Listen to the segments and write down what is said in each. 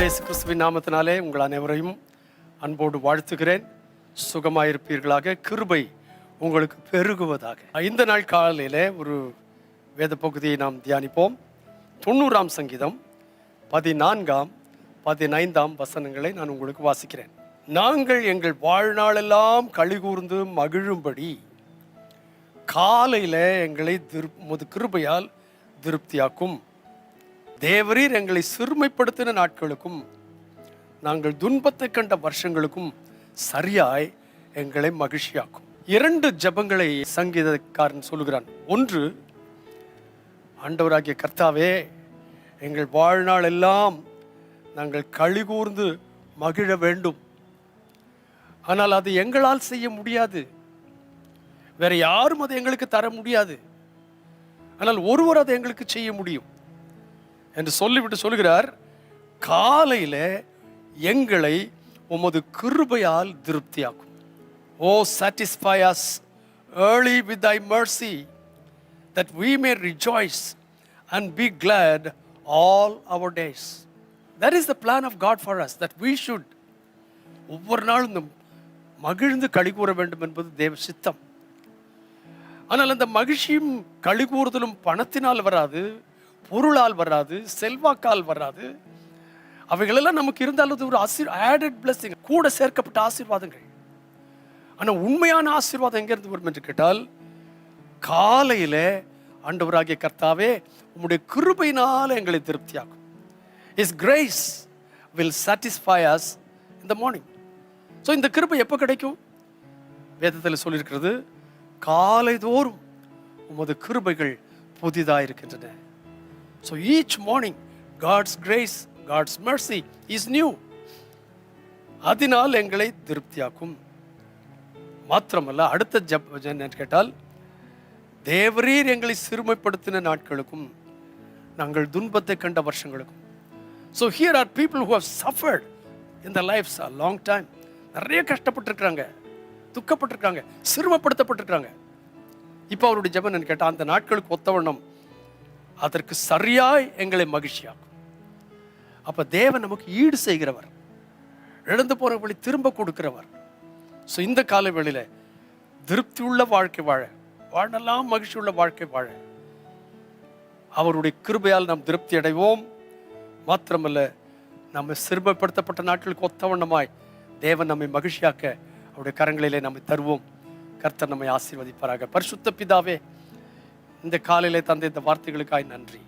இயேசு கிறிஸ்துவின் நாமத்தினாலே உங்கள் அனைவரையும் அன்போடு வாழ்த்துகிறேன். சுகமாயிருப்பீர்களாக. கிருபை உங்களுக்கு பெருகுவதாக. இந்த நாள் காலையிலே ஒரு வேத பகுதியை நாம் தியானிப்போம். தொண்ணூறாம் சங்கீதம் பதினான்காம் பதினைந்தாம் வசனங்களை நான் உங்களுக்கு வாசிக்கிறேன். நாங்கள் எங்கள் வாழ்நாளெல்லாம் கழிகூர்ந்து மகிழும்படி காலையில் எங்களை திரு- உமது கிருபையால் திருப்தியாக்கும். தேவரீர் எங்களை சிறுமைப்படுத்தின நாட்களுக்கும் நாங்கள் துன்பத்தை கண்ட வருஷங்களுக்கும் சரியாய் எங்களை மகிழ்ச்சியாக்கும். இரண்டு ஜெபங்களை சங்கீதக்காரன் சொல்லுகிறான். ஒன்று ஆண்டவராகிய கர்த்தாவே எங்கள் வாழ்நாள் எல்லாம் நாங்கள் கழிகூர்ந்து மகிழ வேண்டும். ஆனால் அது எங்களால் செய்ய முடியாது. வேற யாரும் அதை எங்களுக்கு தர முடியாது. ஆனால் ஒருவர் அதை எங்களுக்கு செய்ய முடியும். என்று சொல்லிவிட்டு சொல்கிறார் காலையில் எங்களை உமது கிருபையால் திருப்தியாக்கும். ஓ satisfy us early with I mercy that we may rejoice and be glad all our days that is the plan of God for us that we should ஒவ்வொரு நாளும் இந்த மகிழ்ந்து களி கூற வேண்டும் என்பது தேவ சித்தம். ஆனால் அந்த மகிழ்ச்சியும் களி கூறுதலும் பணத்தினால் வராது. பொருளால் வராது செல்வாக்கால் வராது. அவைகளெல்லாம் நமக்கு இருந்தாலும் அது ஒரு ஆசீர் ஆடட் பிளஸிங் கூட சேர்க்கப்பட்ட ஆசீர்வாதங்கள். ஆனால் உண்மையான ஆசீர்வாதம் எங்கேருந்து வரும் என்று கேட்டால் காலையில ஆண்டவராகிய கர்த்தாவே உம்முடைய கிருபையினால் எங்களை திருப்தியாகும் is grace will satisfy us இந்த மார்னிங் ஸோ இந்த கிருபை எப்போ கிடைக்கும்? வேதத்தில் சொல்லியிருக்கிறது காலைதோறும் உமது கிருபைகள் புதிதாக இருக்கின்றன so each morning God's grace God's mercy is new அதனால் எங்களை திருப்தியாக்கும். மாத்திரமல்ல அடுத்த ஜப் என்னன்னு கேட்டால் தேவரீர் எங்களை சிறுமைப்படுத்தின நாட்களுக்கும் நாங்கள் துன்பத்தை கண்ட வருஷங்களுக்கும். So here are people who have suffered இந்த லைஃப்ஸ் அ லாங் டைம் நிறைய கஷ்டப்பட்டிருக்கிறாங்க துக்கப்பட்டிருக்காங்க சிறுமப்படுத்தப்பட்டிருக்காங்க இப்போ அவருடைய ஜெபன் கேட்டால் அந்த நாட்களுக்கு ஒத்தவண்ணம் அதற்கு சரியாய் எங்களை மகிழ்ச்சியாக்கும். அப்ப தேவன் நமக்கு ஈடு செய்கிறவர். இழந்து வழி திரும்ப கொடுக்கிறவர். ஸோ இந்த கால வேளையில் திருப்தி உள்ள வாழ்க்கை வாழ வாழலாம் மகிழ்ச்சி உள்ள வாழ்க்கை வாழ. அவருடைய கிருபையால் நாம் திருப்தி அடைவோம். மாத்திரமல்ல நம்ம சிறுமைப்படுத்தப்பட்ட நாட்களுக்கு ஒத்தவண்ணமாய் தேவன் நம்மை மகிழ்ச்சியாக்க அவருடைய கரங்களிலே நம்மை தருவோம். கர்த்தர் நம்மை ஆசீர்வதிப்பாராக. பரிசுத்த பிதாவே இந்த காலையிலே தந்த இந்த வார்த்தைகளுக்காய் நன்றி.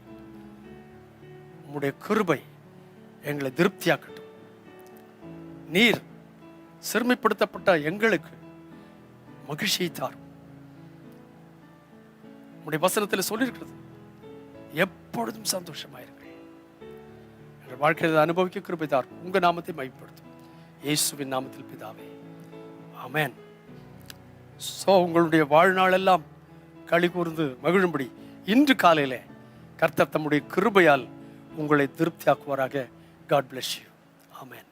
உம்முடைய கிருபை எங்களை திருப்தியாக்கட்டும். நீர் சிறுமைப்படுத்தப்பட்ட எங்களுக்கு மகிழ்ச்சியை தாரும். உம்முடைய வசனத்தில் சொல்லியிருக்கிறது எப்பொழுதும் சந்தோஷமாயிருங்கள். எங்கள் வாழ்க்கையில் அனுபவிக்க கிருபை தாரும். உங்க நாமத்தை மைப்படுத்தும் இயேசுவின் நாமத்தில் பிதாவே. அமேன் ஸோ உங்களுடைய வாழ்நாளெல்லாம் களி கூர்ந்து மகிழும்படி இன்று காலையிலே கர்த்தர் தம்முடைய கிருபையால் உங்களை திருப்தியாக்குவாராக. God bless you amen